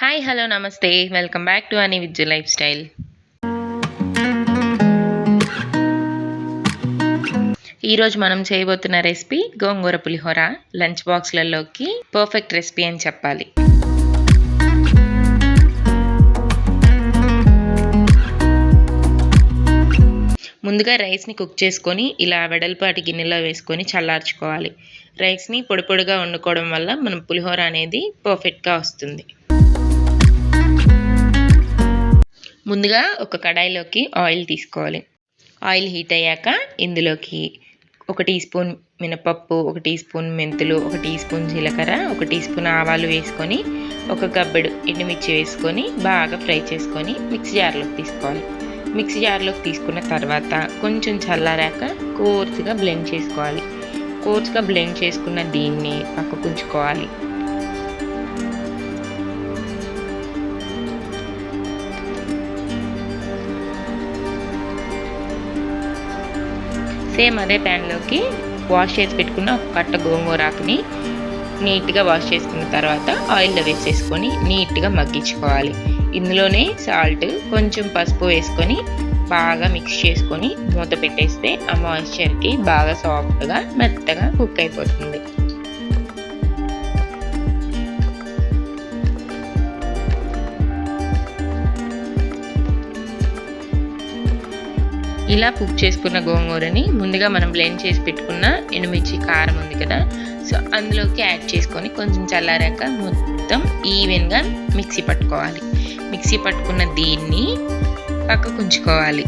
Hi hello namaste. Welcome back to అని విద్యు lifestyle ఈరోజు మనం చేయబోతున్న రెసిపీ గోంగూర పులిహోర లంచ్ బాక్స్లలోకి పర్ఫెక్ట్ రెసిపీ అని చెప్పాలి. ముందుగా రైస్ని కుక్ చేసుకొని ఇలా వెడల్పాటి గిన్నెలో వేసుకొని చల్లార్చుకోవాలి. రైస్ని పొడి పొడిగా వండుకోవడం వల్ల మనం పులిహోర అనేది పర్ఫెక్ట్గా వస్తుంది. ముందుగా ఒక కడాయిలోకి ఆయిల్ తీసుకోవాలి. ఆయిల్ హీట్ అయ్యాక ఇందులోకి ఒక టీ స్పూన్ మినపప్పు ఒక టీ స్పూన్ మెంతులు ఒక టీ స్పూన్ జీలకర్ర ఒక టీ స్పూన్ ఆవాలు వేసుకొని ఒక గబ్బెడు ఎండుమిర్చి వేసుకొని బాగా ఫ్రై చేసుకొని మిక్సీ జార్లోకి తీసుకోవాలి. మిక్సీ జార్లోకి తీసుకున్న తర్వాత కొంచెం చల్లారాక కోర్స్గా బ్లెండ్ చేసుకోవాలి. కోర్స్గా బ్లెండ్ చేసుకున్న దీన్ని పక్కకు ఉంచుకోవాలి. సేమ్ అదే ప్యాన్లోకి వాష్ చేసి పెట్టుకున్న ఒక కట్ట గోంగూరాకుని నీట్గా వాష్ చేసుకున్న తర్వాత ఆయిల్లో వేసేసుకొని నీట్గా మగ్గించుకోవాలి. ఇందులోనే సాల్ట్ కొంచెం పసుపు వేసుకొని బాగా మిక్స్ చేసుకొని మూత పెట్టేస్తే ఆ మాయిశ్చర్కి బాగా సాఫ్ట్గా మెత్తగా కుక్ అయిపోతుంది. ఇలా కుక్ చేసుకున్న గోంగూరని ముందుగా మనం బ్లెండ్ చేసి పెట్టుకున్న ఎండుమిర్చి కారం ఉంది కదా. సో అందులోకి యాడ్ చేసుకొని కొంచెం చల్లారాక మొత్తం ఈవెన్గా మిక్సీ పట్టుకోవాలి. మిక్సీ పట్టుకున్న దీన్ని పక్కకు ఉంచుకోవాలి.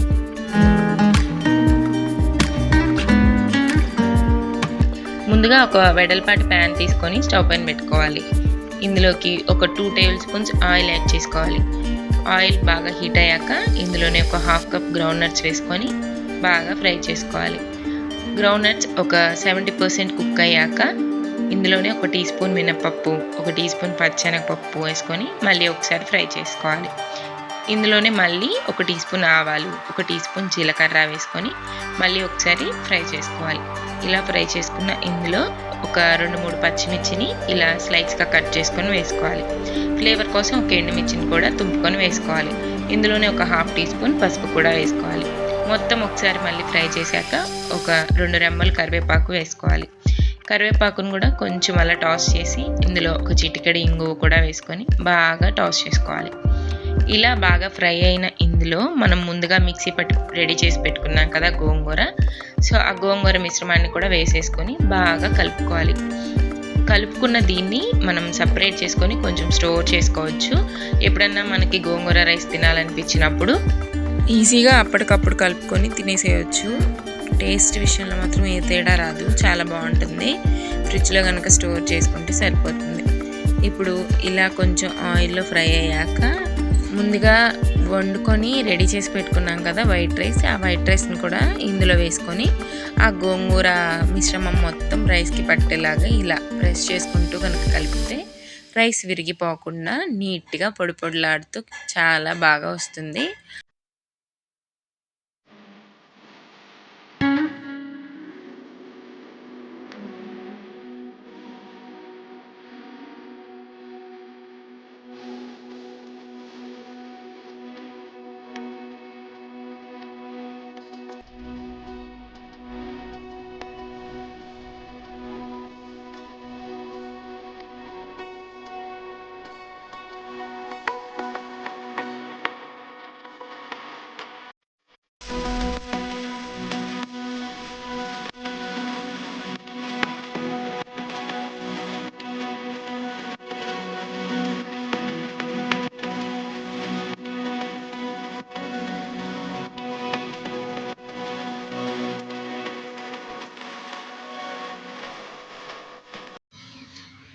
ముందుగా ఒక వెడల్పాటి ప్యాన్ తీసుకొని స్టవ్ పైన పెట్టుకోవాలి. ఇందులోకి ఒక two table spoons oil add చేసుకోవాలి. ఆయిల్ బాగా హీట్ అయ్యాక ఇందులోనే ఒక హాఫ్ కప్ గ్రౌండ్ నట్స్ వేసుకొని బాగా ఫ్రై చేసుకోవాలి. గ్రౌండ్ నట్స్ ఒక సెవెంటీ పర్సెంట్ కుక్ అయ్యాక ఇందులోనే ఒక టీ స్పూన్ మినపప్పు ఒక టీ స్పూన్ పచ్చెనగపప్పు వేసుకొని మళ్ళీ ఒకసారి ఫ్రై చేసుకోవాలి. ఇందులోనే మళ్ళీ ఒక టీ స్పూన్ ఆవాలు ఒక టీ స్పూన్ జీలకర్ర వేసుకొని మళ్ళీ ఒకసారి ఫ్రై చేసుకోవాలి. ఇలా ఫ్రై చేసుకున్న ఇందులో ఒక రెండు మూడు పచ్చిమిర్చిని ఇలా స్లైస్గా కట్ చేసుకొని వేసుకోవాలి. ఫ్లేవర్ కోసం ఒక ఎండుమిర్చిని కూడా తుంపుకొని వేసుకోవాలి. ఇందులోనే ఒక హాఫ్ టీ స్పూన్ పసుపు కూడా వేసుకోవాలి. మొత్తం ఒకసారి మళ్ళీ ఫ్రై చేశాక ఒక రెండు రెమ్మలు కరివేపాకు వేసుకోవాలి. కరివేపాకును కూడా కొంచెం అలా టాస్ చేసి ఇందులో ఒక చిటికడి ఇంగువ కూడా వేసుకొని బాగా టాస్ చేసుకోవాలి. ఇలా బాగా ఫ్రై అయిన ఇందులో మనం ముందుగా మిక్సీ పట్టు రెడీ చేసి పెట్టుకున్నాం కదా గోంగూర. సో ఆ గోంగూర మిశ్రమాన్ని కూడా వేసేసుకొని బాగా కలుపుకోవాలి. కలుపుకున్న దీన్ని మనం సపరేట్ చేసుకొని కొంచెం స్టోర్ చేసుకోవచ్చు. ఎప్పుడన్నా మనకి గోంగూర రైస్ తినాలనిపించినప్పుడు ఈజీగా అప్పటికప్పుడు కలుపుకొని తినేసేయచ్చు. టేస్ట్ విషయంలో మాత్రం ఏ తేడా రాదు. చాలా బాగుంటుంది. ఫ్రిడ్జ్లో కనుక స్టోర్ చేసుకుంటే సరిపోతుంది. ఇప్పుడు ఇలా కొంచెం ఆయిల్లో ఫ్రై అయ్యాక ముందుగా వండుకొని రెడీ చేసి పెట్టుకున్నాం కదా వైట్ రైస్. ఆ వైట్ రైస్ని కూడా ఇందులో వేసుకొని ఆ గోంగూర మిశ్రమం మొత్తం రైస్కి పట్టేలాగా ఇలా ప్రెస్ చేసుకుంటూ కనుక కలిపితే రైస్ విరిగిపోకుండా నీట్గా పొడి పొడిలాడుతూ చాలా బాగా వస్తుంది.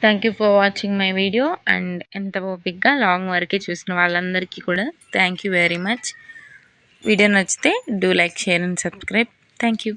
Thank you for watching my video and ఎంత ఓపిక్గా లాంగ్ వరకే చూసిన వాళ్ళందరికీ కూడా thank you very much video నచ్చితే do like share and subscribe thank you